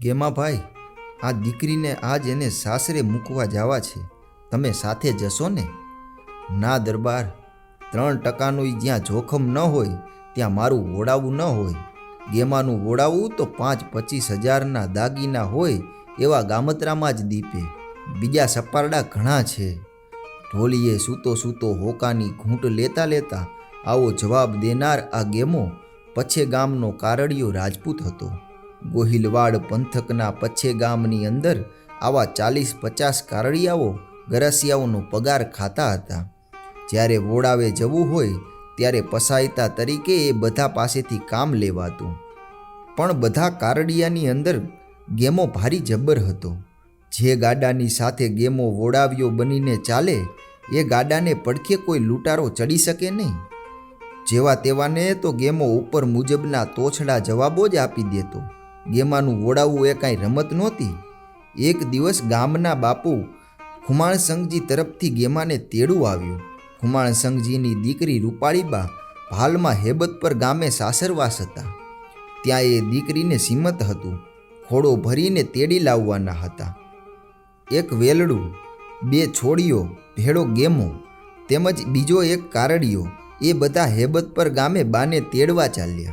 ગેમાભાઈ, આ દીકરીને આજ એને સાસરે મૂકવા જવા છે. તમે સાથે જશો ને? ના દરબાર, ત્રણ ટકાનું જ્યાં જોખમ ન હોય, ત્યાં મારું વોડાવું ન હોય. ગેમાનું વોડાવું તો પાંચ પચીસ હજારના દાગીના હોય, એવા ગામતરામાં જ દીપે. બીજા સપારડા ઘણા છે. ઢોલીએ સૂતો સૂતો હોકાની ઘૂંટ લેતા લેતા આવો જવાબ દેનાર આ ગેમો, પછે ગામનો કારડિયો રાજપૂત હતો. ગોહિલવાડ પંથકના પછે ગામની અંદર આવા ચાલીસ પચાસ કારડિયાઓ ગરસિયાઓનો પગાર ખાતા હતા. જ્યારે વોડાવે જવું હોય ત્યારે પસાયતા તરીકે એ બધા પાસેથી કામ લેવાતું. પણ બધા કારડિયાની અંદર ગેમો ભારી જબ્બર હતો. જે ગાડાની સાથે ગેમો વોડાવ્યો બનીને ચાલે, એ ગાડાને પડખે કોઈ લૂંટારો ચડી શકે નહીં. જેવા તેવાને તો ગેમો ઉપર મુજબના તોછડા જવાબો જ આપી દેતો. ગેમાનું ઓડાવવું એ કાંઈ રમત નહોતી. એક દિવસ ગામના બાપુ ખુમાણસંગજી તરફથી ગેમાને તેડું આવ્યું. ખુમાણસંગજીની દીકરી રૂપાળીબા હાલમાં હેબત પર ગામે સાસરવાસ હતા. ત્યાં એ દીકરીને સીમત હતું. ખોડો ભરીને તેડી લાવવાના હતા. એક વેલડું, બે છોડીઓ, ભેળો ગેમો, તેમજ બીજો એક કારડિયો એ બધા હેબત પર ગામે બાને તેડવા ચાલ્યા.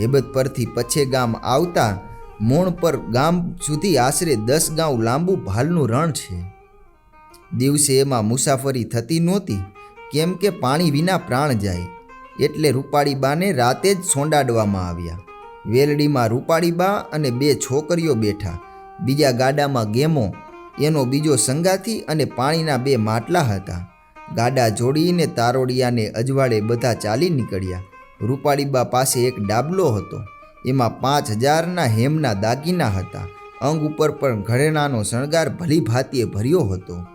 હેબત પરથી પછે ગામ આવતા મોણ પર ગામ સુધી આશરે દસ ગાંવ લાંબુ ભાલનું રણ છે. દિવસે એમાં મુસાફરી થતી નહોતી, કેમ કે પાણી વિના પ્રાણ જાય, એટલે રૂપાળીબાને રાતે જ સોંડાડવામાં આવ્યા. વેલડીમાં રૂપાળીબા અને બે છોકરીઓ બેઠા, બીજા ગાડામાં ગેમો, એનો બીજો સંગાથી અને પાણીના બે માટલા હતા. ગાડા જોડીને તારોડિયાને અજવાળે બધા ચાલી નીકળ્યા. રૂપાળીબા પાસે એક ડાબલો હતો. એમાં પાંચ હજારના હેમના દાગીના હતા. અંગ ઉપર પણ ઘરેણાનો શણગાર ભલી ભાતીએ ભર્યો હતો.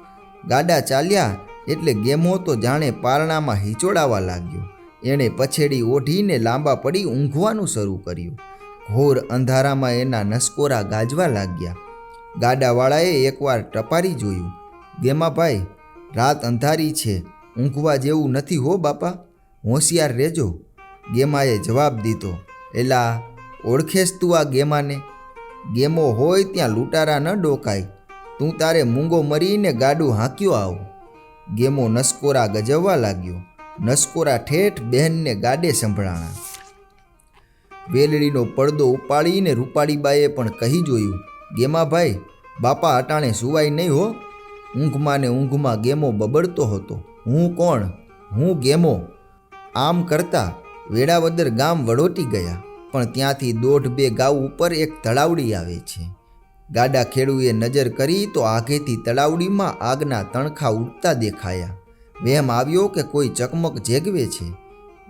ગાડા ચાલ્યા એટલે ગેમો તો જાણે પારણામાં હિચોડાવા લાગ્યો. એણે પછેડી ઓઢીને લાંબા પડી ઊંઘવાનું શરૂ કર્યું. ઘોર અંધારામાં એના નસકોરા ગાજવા લાગ્યા. ગાડાવાળાએ એકવાર ટપારી જોયું. ગેમાભાઈ રાત અંધારી છે. ઊંઘવા જેવું નથી હો બાપા. હોશિયાર રહેજો. ગેમાએ જવાબ દીધો. એલા ઓળખેસ તું આ ગેમાને? ગેમો હોય ત્યાં લૂંટારા ન ડોકાય. તું તારે મૂંગો મરીને ગાડું હાંક્યો આવ. ગેમો નસકોરા ગજવવા લાગ્યો. નસકોરા ઠેઠ બહેનને ગાડે સંભળાણા. વેલડીનો પડદો ઉપાડીને રૂપાળીબાએ પણ કહી જોયું ગેમાભાઈ બાપા અટાણે સુવાય નહીં હો. ઊંઘમાં ને ઊંઘમાં ગેમો બબડતો હતો. હું કોણ? હું ગેમો. આમ કરતા વેળાવદર ગામ વડોટી ગયા. પણ ત્યાંથી દોઢ બે ગાઉ ઉપર એક તળાવડી આવે છે. ગાડા ખેડુએ નજર કરી તો આઘેથી તળાવડીમાં આગના તણખા ઉડતા દેખાયા. વહેમ આવ્યો કે કોઈ ચકમક જેગવે છે.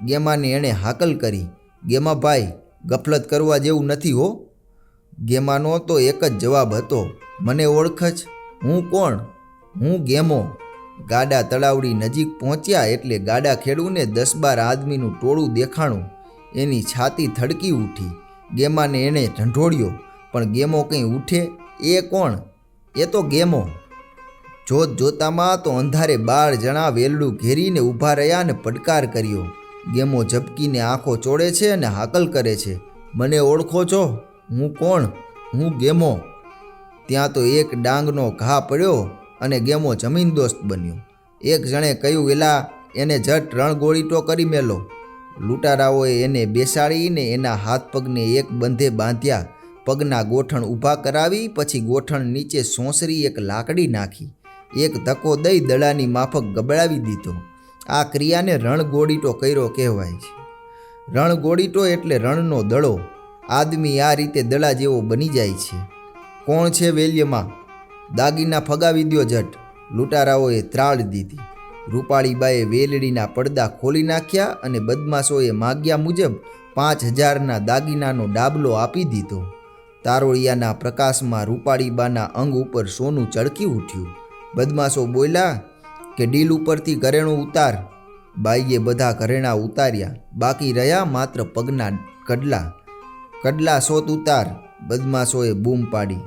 ગેમાને એણે હાકલ કરી ગેમાભાઈ ગફલત કરવા જેવું નથી હો. ગેમાનો તો એક જ જવાબ હતો, મને ઓળખ જ. હું કોણ? હું ગેમો. ગાડા તળાવડી નજીક પહોંચ્યા એટલે ગાડા ખેડૂને દસ બાર આદમીનું ટોળું દેખાણું એની છાતી થડકી ઉઠી. ગેમાને એણે ઢંઢોળ્યો, પણ ગેમો કંઈ ઉઠે? એ કોણ? એ તો ગેમો. જોત જોતામાં તો અંધારે બાર જણા વેલડું ઘેરીને ઊભા રહ્યા અને પડકાર કર્યો. ગેમો ઝબકીને આંખો ચોળે છે અને હાકલ કરે છે. મને ઓળખો છો? હું કોણ? હું ગેમો. ત્યાં તો એક ડાંગનો ઘા પડ્યો અને ગેમો જમીન દોસ્ત બન્યો. એક જણે કહ્યું, એલા, એને જટ રણગોળીટો કરી મેલો. લૂંટારાઓએ એને બેસાડીને એના હાથ પગને એક બંધે બાંધ્યા. પગના ગોઠણ ઊભા કરાવી, પછી ગોઠણ નીચે સોંસરી એક લાકડી નાખી. એક ધક્કો દઈ દડાની માફક ગબડાવી દીધો. આ ક્રિયાને રણગોડીટો કર્યો કહેવાય છે. રણગોડીટો એટલે રણનો દડો. આદમી આ રીતે દડા જેવો બની જાય છે. કોણ છે વેલ્યમાં? દાગીના ફગાવી દ્યો જટ લૂંટારાઓએ ત્રાળ દીધી. રૂપાળીબાએ વેલડીના પડદા ખોલી નાખ્યા અને બદમાશોએ માગ્યા મુજબ પાંચ હજારના દાગીનાનો ડાબલો આપી દીધો. તારોળિયાના પ્રકાશમાં રૂપાળીબાના અંગ ઉપર સોનું ચળકી ઉઠ્યું. બદમાશો બોલ્યા, કે ડીલ ઉપરથી ઘરેણું ઉતાર. બાઈએ બધા ઘરેણા ઉતાર્યા. બાકી રહ્યા માત્ર પગના કડલા. કડલા સોત ઉતાર. બદમાશોએ બૂમ પાડી.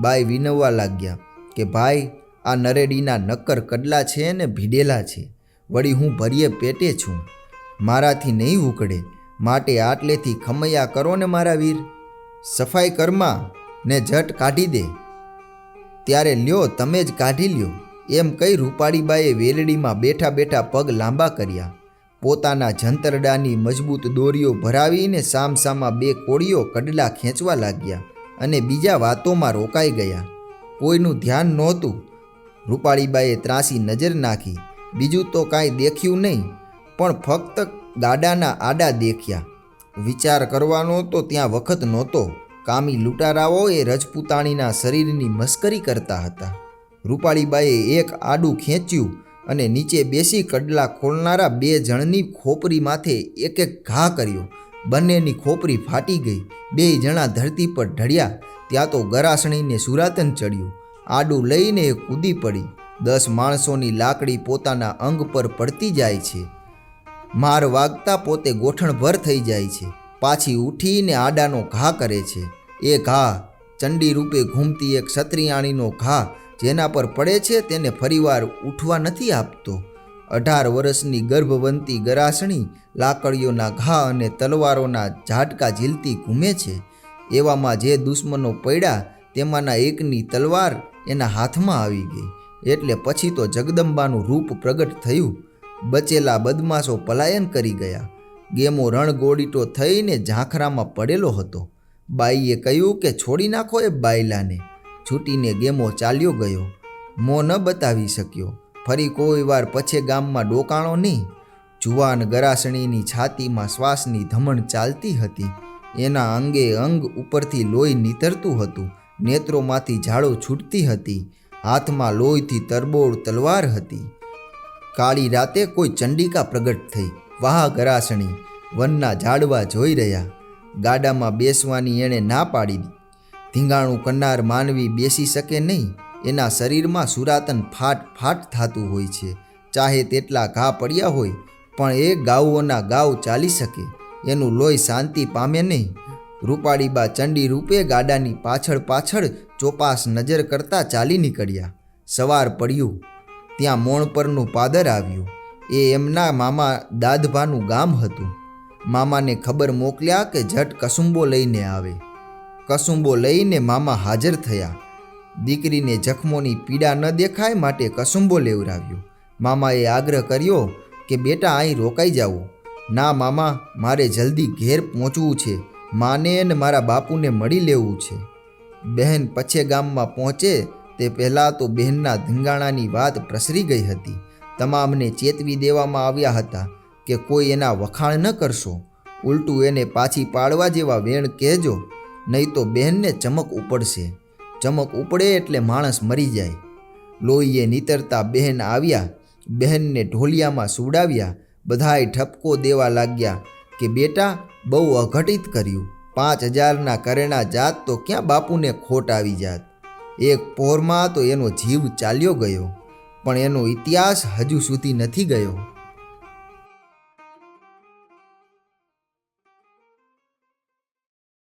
બાઈ વિનવવા લાગ્યા કે, ભાઈ આ નરેડીના નક્કર કડલા છે ને ભીડેલા છે. વળી હું ભરીએ પેટે છું. મારાથી નહીં ઉકળે. માટે આટલેથી ખમૈયા કરો ને મારા વીર. સફાઈ કરમાં ને જટ કાઢી દે. ત્યારે લ્યો, તમે જ કાઢી લ્યો. એમ કઈ રૂપાળીબાએ વેલડીમાં બેઠા બેઠા પગ લાંબા કર્યા. પોતાના જંતરડાની મજબૂત દોરીઓ ભરાવીને સામસામા બે કોળીઓ કડલા ખેંચવા લાગ્યા અને બીજા વાતોમાં રોકાઈ ગયા. કોઈનું ધ્યાન નહોતું. રૂપાળીબાએ ત્રાસી નજર નાખી. બીજું તો કાંઈ દેખ્યું નહીં, પણ ફક્ત ગાડાના આડા દેખ્યા. વિચાર કરવાનો તો ત્યાં વખત નહોતો. કામી લૂંટારાઓ એ રજપૂતાણીના શરીરની મસ્કરી કરતા હતા. રૂપાળીબાએ એક આડું ખેંચ્યું અને નીચે બેસી કડલા ખોલનારા બે જણની ખોપરી માથે એક એક ઘા કર્યો. બંનેની ખોપરી ફાટી ગઈ. બે જણા ધરતી પર ઢળ્યા. ત્યાં તો ગરાસણીને સુરાતન ચડ્યું. આડું લઈને એ કૂદી પડી. દસ માણસોની લાકડી પોતાના અંગ પર પડતી જાય છે. માર વાગતા પોતે ગોઠણભર થઈ જાય છે. પાછી ઉઠીને આડાનો ઘા કરે છે. એ ઘા ચંડી રૂપે ઘૂમતી એક ક્ષત્રિયાણીનો ઘા જેના પર પડે છે તેને ફરીવાર ઉઠવા નથી આપતો. અઢાર વર્ષની ગર્ભવંતી ગરાસણી લાકડીઓના ઘા અને તલવારોના ઝાટકા ઝીલતી ઘૂમે છે. એવામાં જે દુશ્મનો પડ્યા તેમાંના એકની તલવાર એના હાથમાં આવી ગઈ. એટલે પછી તો જગદંબાનું રૂપ પ્રગટ થયું. બચેલા બદમાશો પલાયન કરી ગયા. ગેમો રણગોડીટો થઈને ઝાંખરામાં પડેલો હતો. બાઈએ કહ્યું કે છોડી નાખો એ બાયલાને. છૂટીને ગેમો ચાલ્યો ગયો. મો ન બતાવી શક્યો. ફરી કોઈ વાર પછે ગામમાં ડોકાણો નહીં. જુવાન ગરાસણીની છાતીમાં શ્વાસની ધમણ ચાલતી હતી. એના અંગે અંગ ઉપરથી લોહી નીતરતું હતું. નેત્રોમાંથી ઝાડો છૂટતી હતી. હાથમાં લોહીથી તરબોળ તલવાર હતી. કાળી રાતે કોઈ ચંડિકા પ્રગટ થઈ. વાહ ગરાસણી વનના ઝાડવા જોઈ રહ્યા. ગાડામાં બેસવાની એણે ના પાડી. ધીંગાણું કરનાર માનવી બેસી શકે નહીં. એના શરીરમાં સુરાતન ફાટ ફાટ થતું હોય છે. ચાહે તેટલા ઘા પડ્યા હોય, પણ એ ગાઉઓના ગાઉ ચાલી શકે. એનું લોહી શાંતિ પામે નહીં. રૂપાળીબા ચંડી રૂપે ગાડાની પાછળ પાછળ ચોપાસ નજર કરતા ચાલી નીકળ્યા. સવાર પડ્યું. ત્યાં મોણ પરનું પાદર આવ્યું. એ એમના મામા દાદભાનું ગામ હતું. મામાને ખબર મોકલ્યા કે ઝટ કસુંબો લઈને આવે. કસુંબો લઈને મામા હાજર થયા. દીકરીને જખમોની પીડા ન દેખાય માટે કસુંબો લેવડાવ્યો મામાએ આગ્રહ કર્યો કે બેટા અહીં રોકાઈ જાઓ. ના મામા, મારે જલ્દી ઘેર પહોંચવું છે. માને ને મારા બાપુને મળી લેવું છે. બહેન પછે ગામમાં પહોંચે તે પહેલાં તો બહેનના ધીંગાણાની વાત પ્રસરી ગઈ હતી. તમામને ચેતવી દેવામાં આવ્યા હતા કે કોઈ એના વખાણ ન કરશો. ઉલટું એને પાછી પાડવા જેવા વેણ કહેજો, નહીં તો બહેનને ચમક ઉપડશે. ચમક ઉપડે એટલે માણસ મરી જાય. લોહીએ નીતરતા બહેન આવ્યા, બહેનને ઢોલિયામાં સુવડાવ્યા, બધાએ ઠપકો દેવા લાગ્યા કે, બેટા બહુ અઘટિત કર્યું. પાંચ હજારના કરેણા જાત તો ક્યાં બાપુને ખોટ આવી જાત? એક પોરમાં તો એનો જીવ ચાલ્યો ગયો, પણ એનો ઇતિહાસ હજુ સુધી નથી ગયો.